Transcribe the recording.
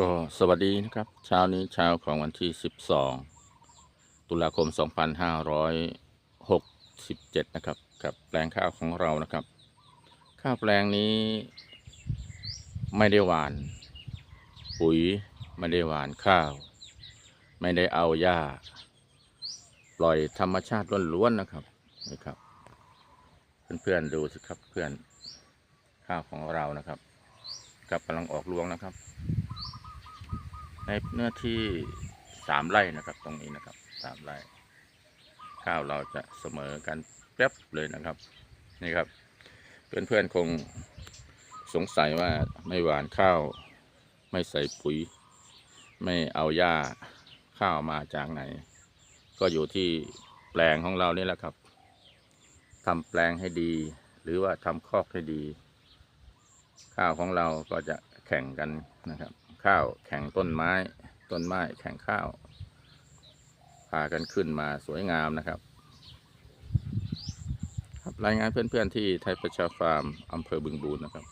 ก็สวัสดีนะครับ เช้านี้เช้าของวันที่ 12 ตุลาคม 2567 นะครับ กับแปลงข้าวของเรานะครับ ข้าวแปลงนี้ไม่ได้หวาน ปุ๋ยไม่ได้หวานข้าว ไม่ได้เอาหญ้า ปล่อยธรรมชาติล้วนๆนะครับนี่ครับ เพื่อนๆดูสิครับเพื่อนข้าวของเรานะครับกับกำลังออกรวงนะครับ ในเนื้อที่สามไร่นะครับ ตรงนี้นะครับสามไร่ข้าวเราจะเสมอกันแป๊บเลยนะครับ นี่ครับ เพื่อนๆคงสงสัยว่าไม่หวานข้าว ไม่ใส่ปุ๋ย ไม่เอาหญ้าข้าวมาจากไหน ก็อยู่ที่แปลงของเรานี่แหละครับทำแปลงให้ดี หรือว่าทำคอกให้ดี ข้าวของเราก็จะแข่งกันนะครับ ข้าว แข่งต้นไม้ ต้นไม้แข่งข้าว พากันขึ้นมาสวยงามนะครับ ครับรายงานเพื่อนๆที่ไทยประชาฟาร์มอำเภอบึงบูรนะครับ